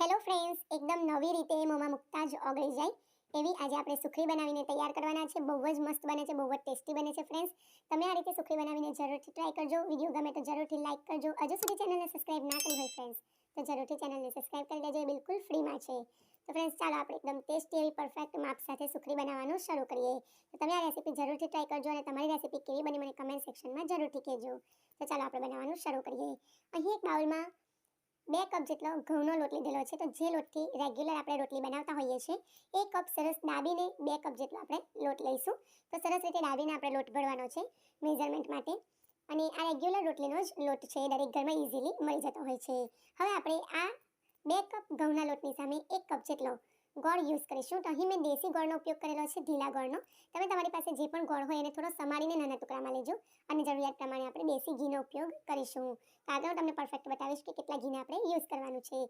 Hello friends એકદમ નવી રીતે મોંમાં મૂકતા જ ઓગળી જાય એવી આજે આપણે સુખડી બનાવીને તૈયાર કરવાના છે. બહુ જ મસ્ત બને છે, બહુ જ ટેસ્ટી બને છે ફ્રેન્ડ્સ તમે આ રીતે સુખડી બનાવીને જરૂરથી ટ્રાય કરજો. વીડિયો ગમે તો જરૂરથી લાઇક કરજો. હજુ સુધી ચેનલને સબસ્ક્રાઇબ ના કરી હોય ફ્રેન્ડ્સ તો જરૂરથી ચેનલને સબસ્ક્રાઇબ કરી દેજો એ બિલકુલ ફ્રીમાં છે. તો ફ્રેન્ડ્સ ચાલો આપણે એકદમ ટેસ્ટી એવી પરફેક્ટ માપ સાથે સુખડી બનાવવાનું શરૂ કરીએ. તો તમે આ રેસીપી જરૂરથી ટ્રાય કરજો અને તમારી રેસીપી કેવી બની મને કમેન્ટ સેક્શનમાં જરૂરથી કહેજો. તો ચાલો આપણે બનાવવાનું શરૂ કરીએ. અહીં એક બાઉલમાં બે કપ જેટલો ઘઉંનો લોટ લીધેલો છે. તો જે લોટથી રેગ્યુલર આપણે રોટલી બનાવતા હોઈએ છીએ, એ કપ સરસ દાબીને બે કપ જેટલો આપણે લોટ લઈશું. તો સરસ રીતે દાબીને આપણે લોટ ભરવાનો છે મેઝરમેન્ટ માટે. અને આ રેગ્યુલર રોટલીનો જ લોટ છે દરેક ઘરમાં ઇઝીલી મળી જતો હોય છે. હવે આપણે આ બે કપ ઘઉંના લોટની સામે એક કપ જેટલો ગોળ યુઝ કરીશું. તો અહીં મેં દેશી ગોળનો ઉપયોગ કરેલો છે, ઢીલા ગોળનો. તમે તમારી પાસે જે પણ ગોળ હોય એને થોડો સમારીને નાના ટુકડામાં લેજો. અને જરૂરિયાત પ્રમાણે આપણે દેશી ઘીનો ઉપયોગ કરીશું. તો આગળ તમને પરફેક્ટ બતાવીશ કે કેટલા ઘીને આપણે યુઝ કરવાનું છે.